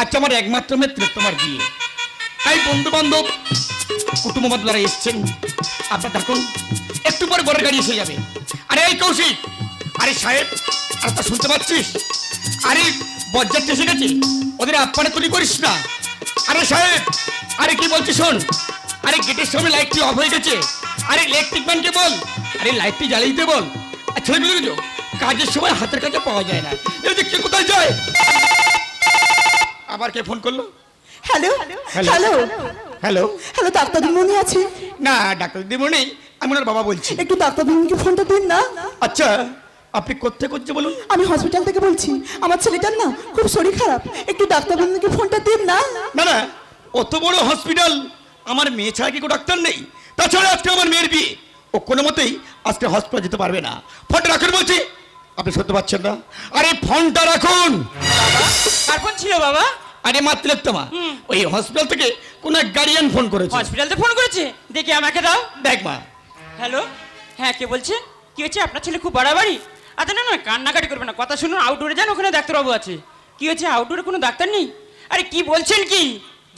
আজ আমার একমাত্র মিত্র তোমার বিয়ে। তাই বন্ধু বান্ধব কুটুম্ব দ্বারা এসছেন। আপনার দেখুন একটু পরে বরের গাড়ি এসে যাবে। আরে, এই কৌশিক! আরে সাহেব, আর তা শুনতে পাচ্ছিস? আরে বজ্জারটা এসে গেছে। ওদের আপ্পানে তুলি করিস না। আরে সাহেব, আরে কি বলছিস শোন? আরে গেটের সামনে লাইটটি অফ হয়ে গেছে। আরে ইলেকট্রিক ম্যানকে বল? আরে লাইটটি জ্বালিয়ে দিতে বল। আর ছেলে বুঝলি কাজের সময় হাতের কাছে পাওয়া যায় না। এই যে কে কোথায় যায়? আবার কে ফোন করল? Hello. Hello hello hello doctor দিদিমণি আছে? না ডাক্তার দিদি নেই আমি ওনার বাবা বলছি। একটু ডাক্তার দিদিমণিকে ফোনটা দিন না। আচ্ছা আপনি কোথেকে করছে বলুন? আমি হসপিটাল থেকে বলছি। আমার ছেলেটার না খুব শরীর খারাপ। একটু ডাক্তার দিদিমণিকে ফোনটা দিন না। না না অত বড় হসপিটাল আমার মেয়ে ছাড়া কি কোনো ডাক্তার নেই? তাছাড়া আজকে আমার মেয়ের বিয়ে। ও কোনো মতেই আজকে হসপিটাল যেতে পারবে না। ফোনটা রাখুন বলছি। আপনি শুনতে পাচ্ছেন না। আরে ফোনটা রাখুন। কার ফোন ছিল বাবা? আরে মাতৃত্তমা ওই হসপিটাল থেকে কোন এক গার্ডিয়ান ফোন করেছে। হসপিটালতে ফোন করেছে? দেখি আমাকে দাও। দেখ মা। হ্যালো হ্যাঁ কে বলছেন কি হয়েছে? আপনার ছেলে খুব বাড়াবাড়ি? আচ্ছা না না কান্নাকাটি করবে না। কথা শুনুন আউটডোরে যান ওখানে ডাক্তারবাবু আছে। কি হয়েছে? আউটডোরে কোনো ডাক্তার নেই? আরে কি বলছেন কি?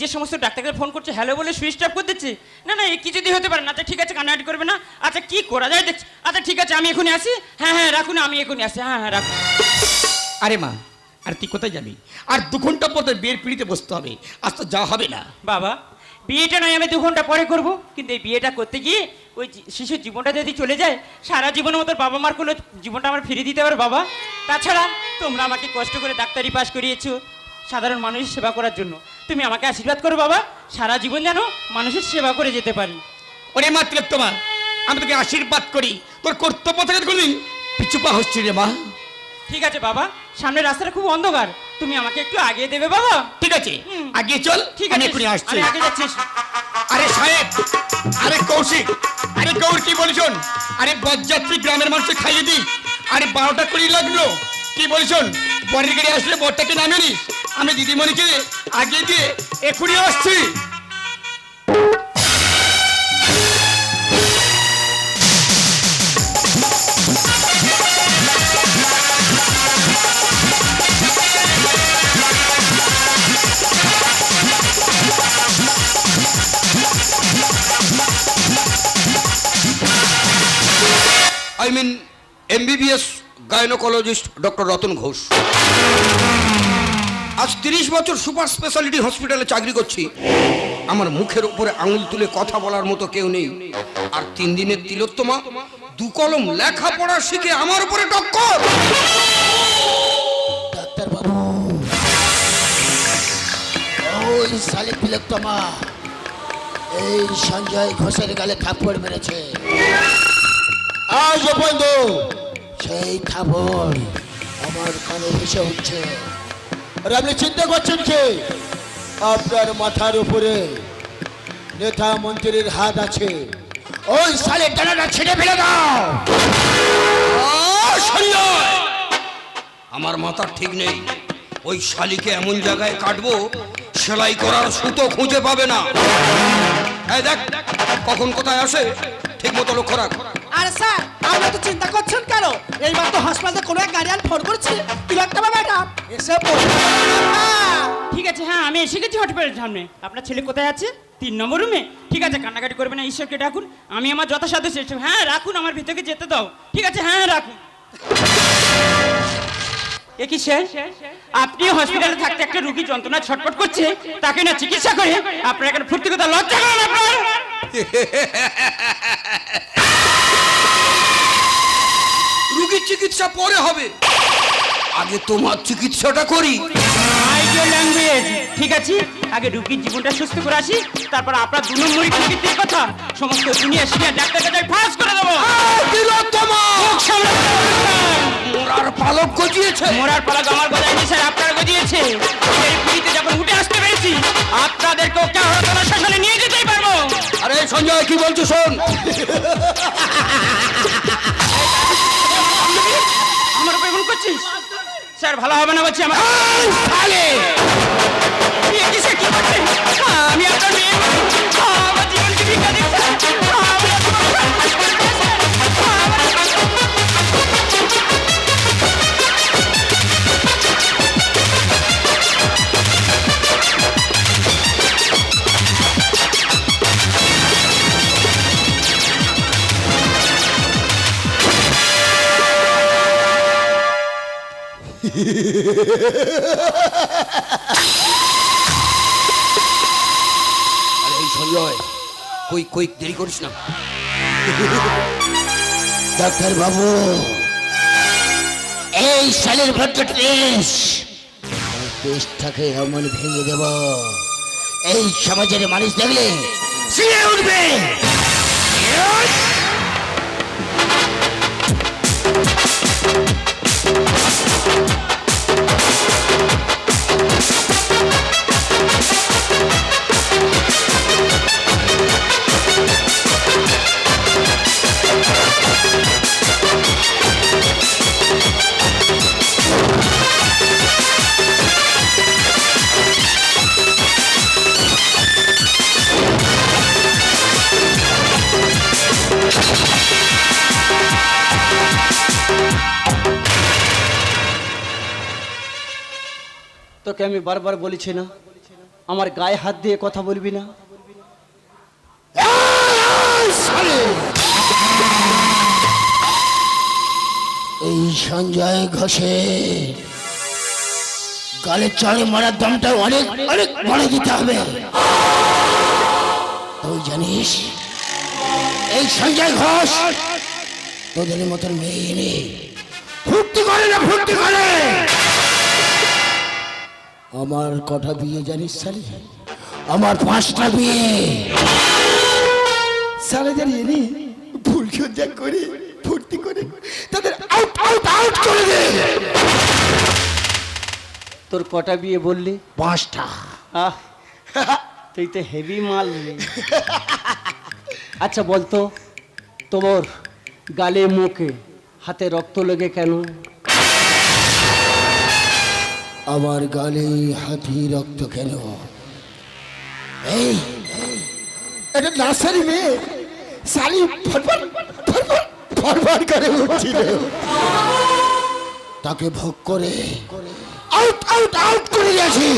যে সমস্ত ডাক্তারকে ফোন করছে হ্যালো বলে সুইচ অফ করে দিচ্ছে। না না এ কি যদি হতে পারে? না আচ্ছা ঠিক আছে কান্নাকাটি করবে না। আচ্ছা কি করা যায়? দেখছি। আচ্ছা ঠিক আছে আমি এখনই আসি। হ্যাঁ হ্যাঁ রাখুন আমি এখনই আসি। হ্যাঁ হ্যাঁ রাখুন। আরে মা আর তুই কোথায় যাবি? আর দু ঘণ্টা পর তোর বিয়ের পিড়িতে বসতে হবে। আজ তো যা হবে না। বাবা বিয়েটা নয় আমি দু ঘণ্টা পরে করব। কিন্তু এই বিয়েটা করতে গিয়ে ওই শিশুর জীবনটা যদি চলে যায় সারা জীবনের মতো বাবা মার কোনো জীবনটা আমার ফিরিয়ে দিতে পারে বাবা। তাছাড়া তোমরা আমাকে কষ্ট করে ডাক্তারি পাশ করিয়েছো সাধারণ মানুষের সেবা করার জন্য। তুমি আমাকে আশীর্বাদ করো বাবা সারা জীবন যেন মানুষের সেবা করে যেতে পারি। ওরে মা তিলোত্তমা আমি তোকে আশীর্বাদ করি। তোর কর্তব্য থেকে কোনদিন পিছু পা হচ্ছি রে মা। ঠিক আছে বাবা সামনের রাস্তাটা খুব অন্ধকার। তুমি আমাকে একটু আগিয়ে দেবে বাবা? ঠিক আছে। আগিয়ে চল ঠিক আছে এক্ষুনি আসছি। আমি আগে আরে সাহেব আরে কৌশিক আরে গৌর কি বলছুন? আরে বরযাত্রী গ্রামের মানুষকে খাইয়ে দিই আরে বারোটা কুড়ি লাগল। কি বলছুন? বরের গাড়ি আসলে বরটাকে নামিয়ে নিস। আমি দিদিমণিকে আগিয়ে দিয়ে এক্ষুনি আসছি। MBBS gynaecologist doctor Ratan Ghosh আজ তিরিশ বছর সুপার স্পেশালিটি হসপিটালে চাকরি করছি। আমার মুখের উপরে আঙুল তুলে কথা বলার মতো কেউ নেই। আর তিন দিনের তিলোত্তমা, দু কলম লেখাপড়া শিখে আমার উপরে টক্কর। ডাক্তার বাবু ওই শালিক তিলোত্তমা, এই সঞ্জয় ঘোষের গালে থাপ্পড় মেরেছে। আজ পর্যন্ত সেই থাপড় আমার কানে ভেসে উঠছে। আর আপনি চিন্তা করছেন কি? আপনার মাথার উপরে নেতা মন্ত্রীর হাত আছে। ওই শালের ডানাটা ছেড়ে ফেলে দাও! আমার মাথা ঠিক নেই। ওই শালিকে এমন জায়গায় কাটবো সেলাই করার সুতো খুঁজে পাবে না। এই দেখ কখন কোথায় আসে ঠিক মতো লক্ষ্য রাখ। আরে স্যার আপনি তো চিন্তা করছেন কেন? তো হাসপাতালে কোনো এক গাড়িয়ান ফোন করছে। তিলোত্তমা এটা এসে ঠিক আছে হ্যাঁ আমি এসে গেছি হসপিটালের সামনে। আপনার ছেলে কোথায় আছে? তিন নম্বর রুমে ঠিক আছে, কান্নাকাটি করবে না, ঈশ্বরকে ডাকুন। আমি আমার যথাসাধ্য চেষ্টা হ্যাঁ রাখুন, আমার ভিতরে যেতে দাও। ঠিক আছে হ্যাঁ রাখুন। এ কি আপনি হসপিটালে থাকতে একটা রুগী যন্ত্রণা ছটপট করছে, তাকে না চিকিৎসা করে আপনার এখানে ফুর্তি কথা লজ্জা আপনার? রুগীর চিকিৎসা পরে হবে। আগে তোমার চিকিৎসাটা করি। আইডিও ল্যাঙ্গুয়েজ ঠিক আছে? আগে রুগীর জীবনটা সুস্থ করে আসি তারপর আপনার দু নম্বরই চিকিৎসার কথা। সমস্ত দুনিয়া সিনিয়র ডাক্তার কাছে ফাঁস করে দেবো। তিলোত্তমা। মোরার পালক গজিয়েছে। মোরার পালা আমার গজায়নি স্যার আপনার গজিয়েছে। এই পিড়িতে যখন উঠে আসতে পেরেছি আপনাদেরকেও কেহরতনা শাসনে নিয়ে যেতেই পারব? আরে সঞ্জয় কি বলছো শোন? আমার উপর এমন করছিস? স্যার ভালো হবে না বলছি আমার আমি আপনার মেয়ে। সঞ্জয় কই কই দেরি করিস না। ডাক্তার বাবু এই ভদ্র টেস টেস্টটাকে এমন ভেঙে দেব এই সমাজের মানুষ দেখলে সিঁড়ে উঠবে। তোকে আমি বারবার বলেছি না। আমার গায়ে হাত দিয়ে কথা বলবি না। এই সঞ্জয় ঘোষে গালে চড়ে মারার দমটা অনেক অনেক বড় দিতে হবে। তুই জানিস, এই সঞ্জয় ঘোষ তোদের মতন মেয়ে নেই। ফুর্তি করে না, ফুর্তি করে! আমার কটা বিয়ে জানিস সালি? আমার পাঁচটা বিয়ে। সারাদের এনে ভুল সজ্জা করে ফুর্তি করে তাদের আউট আউট আউট করে দে। তোর কটা বিয়ে বললি? পাঁচটা। আহ তুই তো হেভি মাল রে। আচ্ছা বলতো তোমার গালে মুখে হাতে রক্ত লেগে কেন? আমার গালে হাতি রক্ত কেন? এই এটা নার্সারি মেয়ে করে উঠছিল। তাকে ভোগ করে আউট আউট আউট করে গেছি।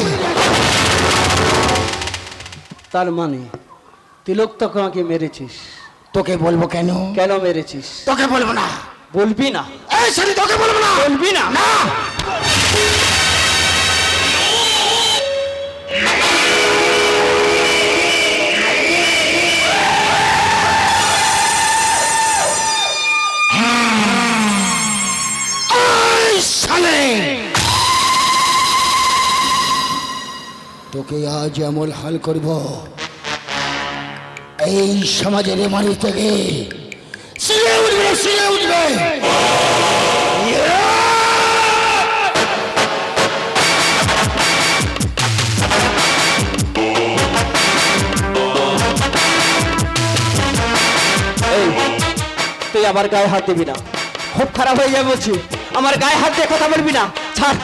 তার মানে তিলক তোকে আমাকে মেরেছিস। তোকে বলব কেন? কেন মেরেছিস? তোকে বলব না। বলবি না। এই সালি তোকে বলব না। বলবি না। না। তোকে আজ এমন হাল করব। এই সমাজের মানুষ থেকে তুই আমার গায়ে হাত দিবি না। খুব খারাপ হয়ে যাবে বলছি। আমার গায়ে হাত দিয়ে কথা বলবি না। ছাড়।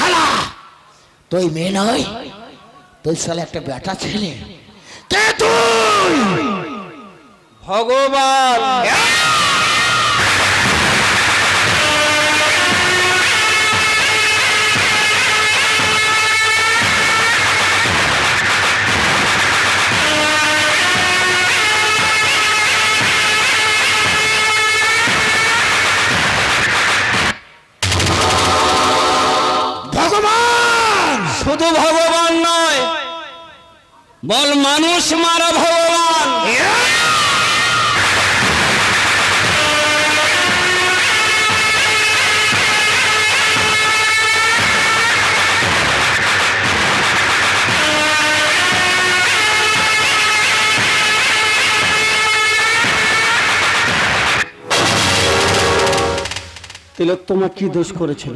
শালা তুই মেয়ে নয় তুই শালা একটা বেটা ছেলে। কে তুই? ভগবান। ভগবান বল মানুষ মারা ভগবান। তিলক তোমার কি দোষ করেছিল?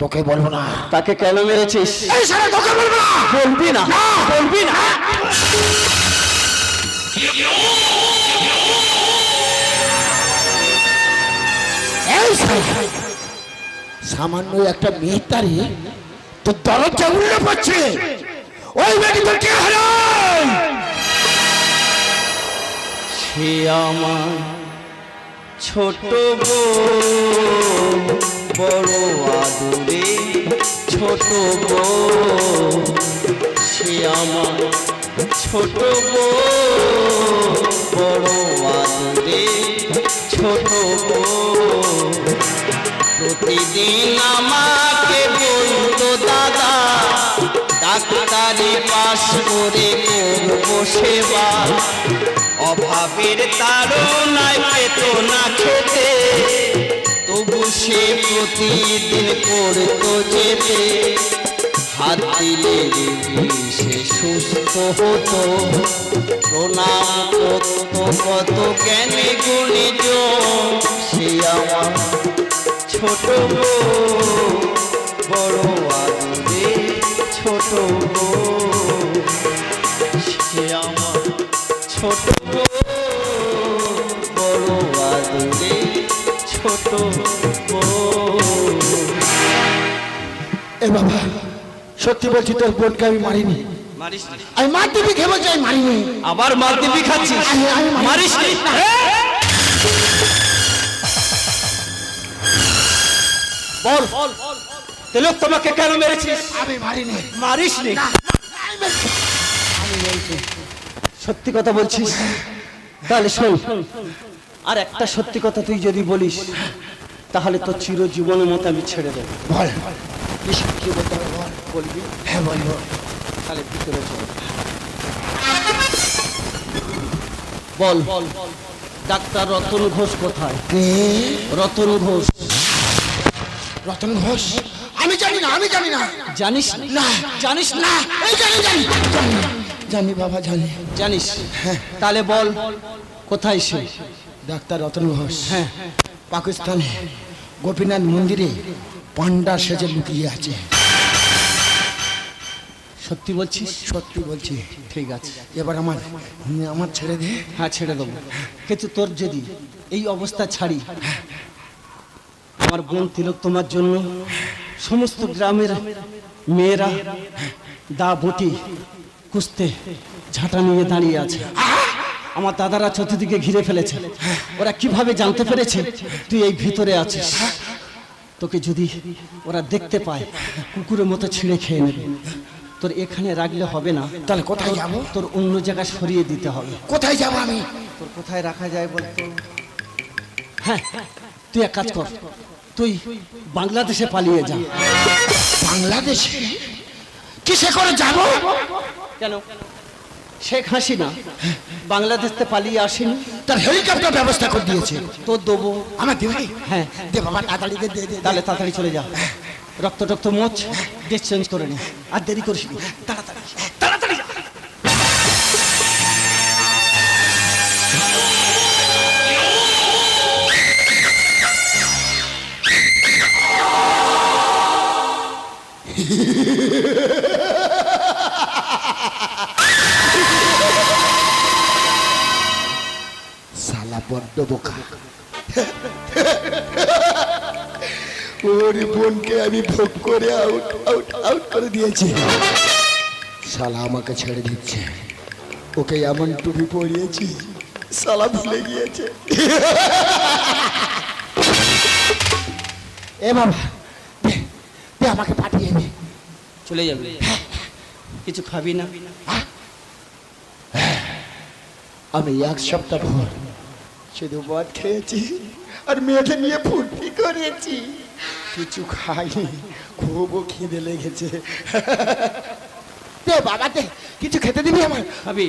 তোকে বলব না। তাকে কেন মেরেছিস? এই শালা তোকে বলব না। বলবি না বলবি না। এই সামান্য একটা মেয়ে তারি তো দরজা উল্লে পড়ছে। ওই মেয়েটি তোর কে হলো? সে আমার ছোট বউ বড় আদরে ছোট বউ। সে আমার ছোট বউ। বড় আদরে ছোট বউ। প্রতিদিন আমাকে বলতো, দাদা, ডাক্তারি পাশ করে করব সেবা। অভাবের তাড়নায় পেত না খেতে। তবু সে প্রতিদিন করতো যেতে হাত দিলে সে সুস্থ হতো। প্রণাম করতো কত জ্ঞানী গুণিজ সে আমার ছোট বড় আদরে ছোট। সে আমার ছোট সত্যি বলছি তোর বোনকে আমি মারিনি। আমি মার দিবি খেয়ে চাই মারিনি। আবার মার দিবি খাচ্ছিস। মারিস। বল তিলক তোমাকে কেন মেরেছিস? আমি মারিনি। মারিস নি? সত্যি কথা বলছিস? তাহলে শোন। আর একটা সত্যি কথা তুই যদি বলিস তাহলে তোর চিরজীবনের মতো আমি ছেড়ে দেবো। বল। কি বলতে হবে? বলবি? হ্যাঁ বলব। তাহলে ভিতরে চল বল। বল ডাক্তার রতন ঘোষ কোথায়? রতন ঘোষ। রতন ঘোষ? আমি জানি না আমি জানি না। জানিস? না জানিস না। এই জানি জানি। জানি জানি বাবা জানি। জানিস? হ্যাঁ। তাহলে বল কোথায় সে? ডাক্তার রতন ঘোষ। হ্যাঁ। পাকিস্তানে গোপীনাথ মন্দিরে পান্ডা সেজে লুকিয়ে আছে। সত্যি বলছিস? সত্যি বলছি ঠিক আছে। এবার আমার আমার ছেড়ে দে। হ্যাঁ ছেড়ে দেবো। কিন্তু তোর যদি এই অবস্থা ছাড়ি আমার বোন তিলক তোমার জন্য সমস্ত গ্রামের মেয়েরা দা বটি কুস্তে ঝাঁটা নিয়ে দাঁড়িয়ে আছে। আমার দাদারা চতুর্দিকে ঘিরে ফেলেছে। ওরা কীভাবে জানতে পেরেছে তুই এই ভিতরে আছিস? তোকে যদি ওরা দেখতে পায় কুকুরের মতো ছিঁড়ে খেয়ে নেবে। তোর এখানে রাখলে হবে না। তাহলে কোথায় যাব? তোর অন্য জায়গায় সরিয়ে দিতে হবে। কোথায় যাব আমি? তোর কোথায় রাখা যায় বলতো? হ্যাঁ তুই এক কাজ কর। তুই বাংলাদেশে পালিয়ে যা। বাংলাদেশে? কিসে করে যাব? কেন? শেখ হাসিনা বাংলাদেশতে পালিয়ে আসেনি। তার হেলিকপ্টার ব্যবস্থা করে দিয়েছে। তোর দেবো। আমার দেবে হ্যাঁ। দে বাবা তাড়াতাড়ি দে তাহলে তাড়াতাড়ি চলে যা। রক্ত টক্ত মোচ ড্রেস চেঞ্জ করে নে। আর দেরি করিস নি। তাড়াতাড়ি। তাড়াতাড়ি যা। সালা বড্ড বোকা। ওর বোনকে আমি ভোগ করে আউট আউট আউট করে দিয়েছি। শালা আমাকে ছেড়ে দিচ্ছে। ওকে এমন টুপি পরিয়েছি শালা ভুলে গিয়েছে। এ বাবা দে আমাকে পাঠিয়ে দে। চলে যাবে। কিছু খাবি না। আমি এক সপ্তাহ ভর শুধু মদ খেয়েছি আর মেয়েকে নিয়ে ফুর্তি করেছি। কিছু খাইনি খুব খিদে লেগেছে। দে বাবা দে কিছু খেতে দিবি আমার খাবি?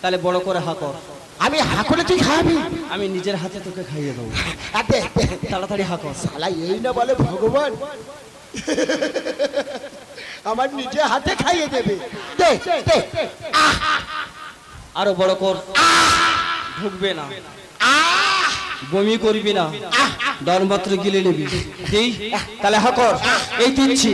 তাহলে বড় করে হা কর। আমি হা করে তুই খাবি? আমি নিজের হাতে তোকে খাইয়ে দেবো। তাড়াতাড়ি হা কর। শালা এই না বলে ভগবান। আমার নিজে হাতে খাইয়ে দেবে। দে দে আরও বড় কর। ঢুকবে না। বমি করবি না। দর মাত্র গিলে নিবি। দিই তাহলে হা কর। এই দিচ্ছি।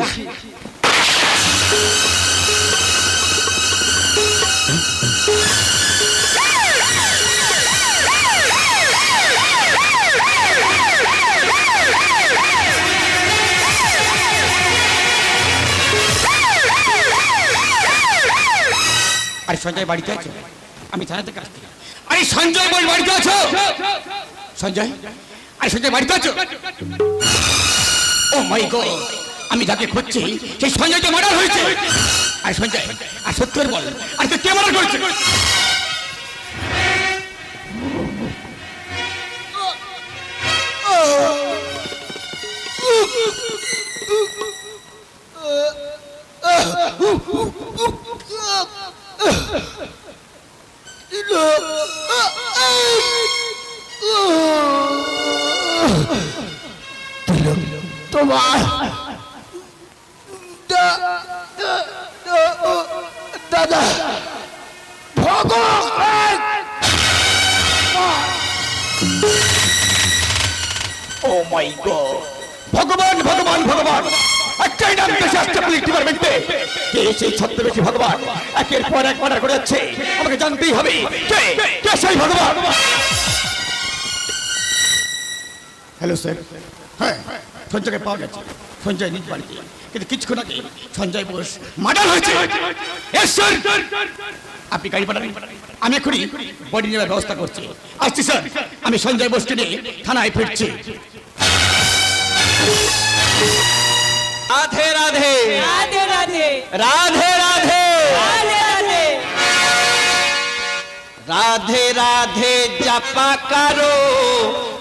আরে সঞ্জয় বাড়িতে আছো? আমি থানাতে কাজ। আরে সঞ্জয় বল বাড়িতে আছো। সঞ্জয়, আরে সঞ্জয়, বাড়িতে আছো? ও মাই গড আমি যাকে খুঁজছি, সেই সঞ্জয় তো মার্ডার হয়েছে। আর সঞ্জয়, আর সত্যি করে বল, আর কে মার্ডার করেছে। তোমার। দাদা ভগবান! Oh my god. ভগবান ভগবান ভগবান! একটাই নাম দেশে আসছে পুলিশ ডিপার্টমেন্টে কে সেই ছত্রবেশী ভগবান? একের পর এক মার্ডার করে যাচ্ছে। আমাকে জানতেই হবে। কে? কে সেই ভগবান? হ্যালো স্যার হ্যাঁ। সঞ্জয়কে পাওয়া গেছে। সঞ্জয় নিজ বাড়িতে। কিন্তু কিছুক্ষণ আগে সঞ্জয় বোস মার্ডার হয়েছে। আপনি গাড়ি পাঠান আমি এখনই বডি নেওয়ার ব্যবস্থা করছি। আসছি স্যার। আমি সঞ্জয় বোসকে নিয়ে থানায় ফিরছি। রাধে রাধে। রাধে রাধে। রাধে রাধে। রাধে রাধে জপা কারও।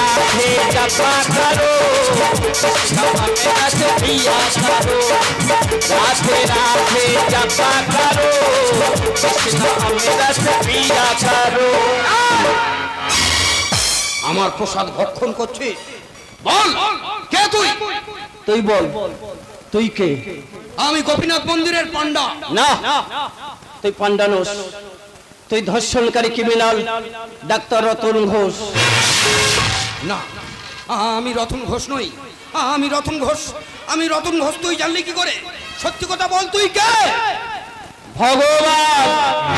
राधे जपा करो कृष्ण अमृत पिया करो राधे राधे जपा करो कृष्ण अमृत पिया करो আমার প্রসাদ ভক্ষণ করছিস বল কে তুই তুই বল তুই কে আমি গোপীনাথ মন্দিরের পান্ডা না তুই পান্ডানোস তুই ধর্ষণকারী ক্রিমিনাল ডাক্তার রতন ঘোষ না, আমি রতন ঘোষ নই। আমি রতন ঘোষ। আমি রতন ঘোষ, তুই জানলি কি করে? সত্যি কথা বল, তুই কে? ভগবান!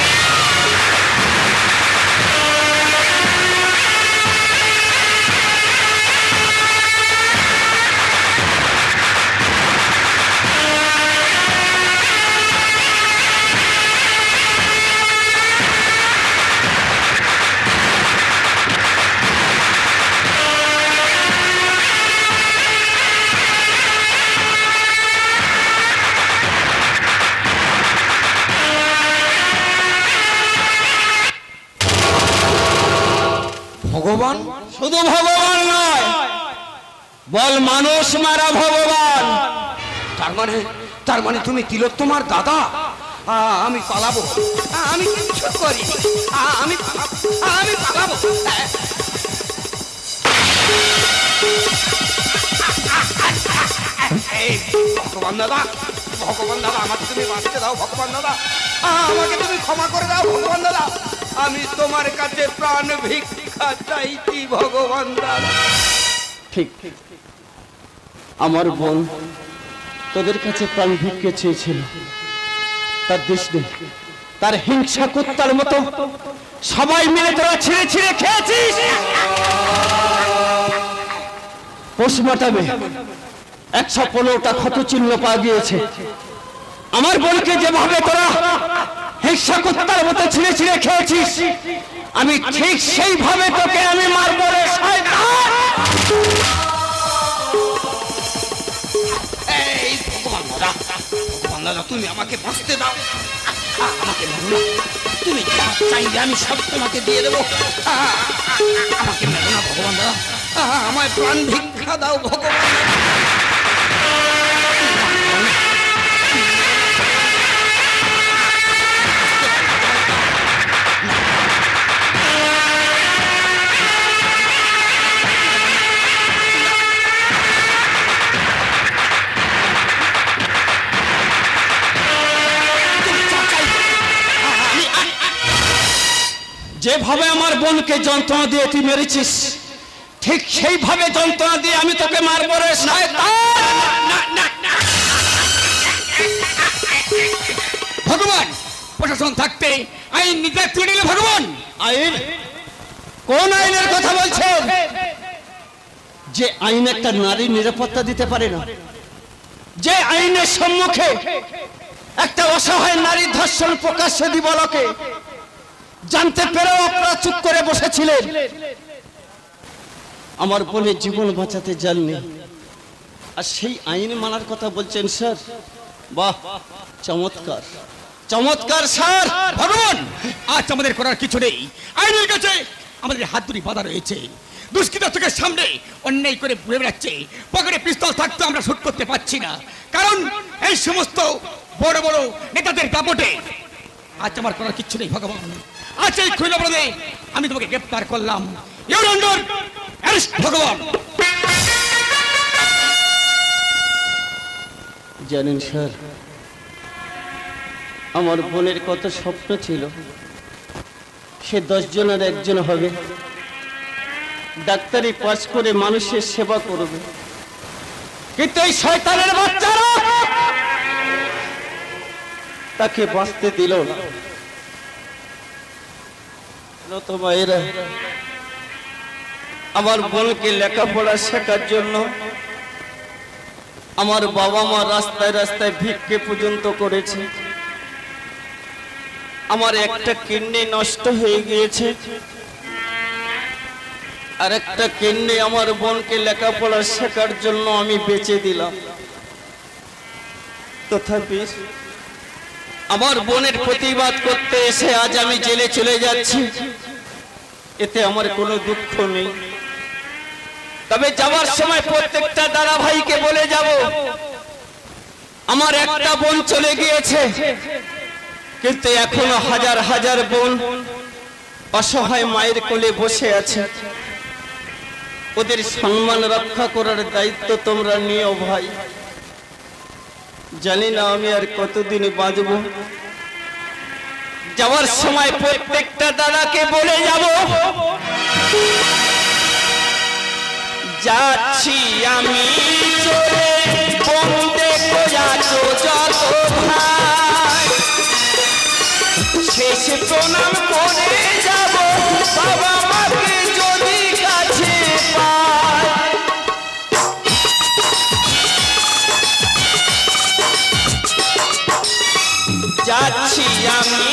বল মানুষ মারা ভগবান। তার মানে তার মানে তুমি তিলোত্তমার দাদা? আ, আমি পালাবো। আমি কিছু করি আমি আমি পালাবো। ভগবান দাদা ভগবান দাদা আমাকে তুমি বাঁচতে দাও ভগবান দাদা। আমাকে তুমি ক্ষমা করে দাও ভগবান দাদা। আমি তোমার কাছে প্রাণ ভিক্ষা চাইছি ভগবান দাদা। ঠিক ঠিক। আমার বোন তোদের কাছে প্রাণ ভিক্ষে চেয়েছিল। তার দেশ নেই তার হিংসা কুত্তার মতো। সবাই মিলে তোরা ছিঁড়ে ছিঁড়ে খেয়েছিস। পোস্টমর্টমে একশো পনেরোটা ক্ষত চিহ্ন পাওয়া গিয়েছে। আমার বোনকে যেভাবে তোরা হিংসা কুত্তার মতো ছিঁড়ে ছিঁড়ে খেয়েছিস, আমি ঠিক সেইভাবে তোকে আমি মারবো রে শয়তান। দাদা তুমি আমাকে বাঁচতে দাও। আমাকে মেরো না। তুমি চাইবে আমি সব তোমাকে দিয়ে দেবো। আমাকে মেরো না ভগবান দাদা আমায় প্রাণ ভিক্ষা দাও ভগবান। যেভাবে আমার বোনকে যন্ত্রণা দিয়ে তুই মেরেছিস ঠিক সেইভাবে যন্ত্রণা দিয়ে আমি তোকে মারবো রে ভগবান প্রশাসন থাকতে আইন নিজে তুলে ভগবান। আইন? কোন আইনের কথা বলছেন? যে আইন একটা নারীর নিরাপত্তা দিতে পারে না। যে আইনের সম্মুখে একটা অসহায় নারী ধর্ষণ প্রকাশ্য দিবলকে জানতে পেরেও আপনারা চুপ করে বসেছিলেন। আমার বলে জীবন বাঁচাতে জাননি। আর সেই আইন মানার কথা বলছেন, স্যার। বাহ, চমৎকার। চমৎকার, স্যার। ভগবান আজ আমাদের করার কিছু নেই। আইনের কাছে আমাদের হাত দুটি বাধা রয়েছে। দুষ্কৃত চোখের সামনে অন্যায় করে ঘুরে বেড়াচ্ছে। পকেটে পিস্তল থাকতে আমরা শুট করতে পারছি না। কারণ এই সমস্ত বড় বড় নেতাদের দাপটে আজ আমার করার কিচ্ছু নেই, ভগবান। আজ এই খুলে অপরাধে আমি তোমাকে গ্রেপ্তার করলাম। ইউর আন্ডার অ্যারেস্ট ভগবান। জানেন স্যার আমার বোনের কত স্বপ্ন ছিল। সে দশ জনের একজন হবে। ডাক্তারি পাস করে মানুষের সেবা করবে। কিন্তু এই শয়তানের বাচ্চারা তাকে বাঁচতে দিল না। আমার বোনকে লেখাপড়া শেখার জন্য আমার বাবা মা রাস্তায় রাস্তায় ভিক্ষে পর্যন্ত করেছে। আমার একটা কিডনি নষ্ট হয়ে গিয়েছে। আর একটা কিডনি আমার বোনকে লেখাপড়া শেখার জন্য আমি বেচে দিলাম। তথাপি আমার বোনের প্রতিবাদ করতে এসে আজ আমি জেলে চলে যাচ্ছি। এতে আমার কোনো দুঃখ নেই। তবে যাওয়ার সময় প্রত্যেকটা দাদা ভাইকে বলে যাব। আমার একটা বোন চলে গিয়েছে। কিন্তু এখনও হাজার হাজার বোন অসহায় মায়ের কোলে বসে আছে। ওদের সম্মান রক্ষা করার দায়িত্ব তোমরা নিও ভাই। জানি না আমি আর কতদিন বাঁচব। যাওয়ার সময় প্রত্যেকটা দাদাকে বলে যাব। যাচ্ছি আমি চলে বন্দে যাব আমি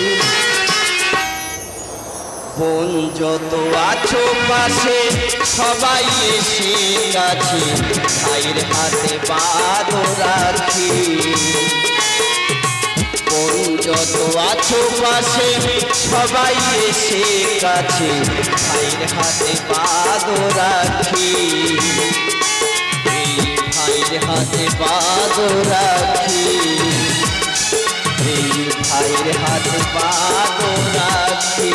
বোন যত আছো পাশে, সবাই এসে কাছে ভাইয়ের হাতে বাদ রাখি। বোন যত আছো পাশে, সবাই এসে কাছে ভাইয়ের হাতে বাদ রাখি। ভাইয়ের হাতে বাদ রাখি। সেই ভাইয়ের হাত বাঁধো রাখি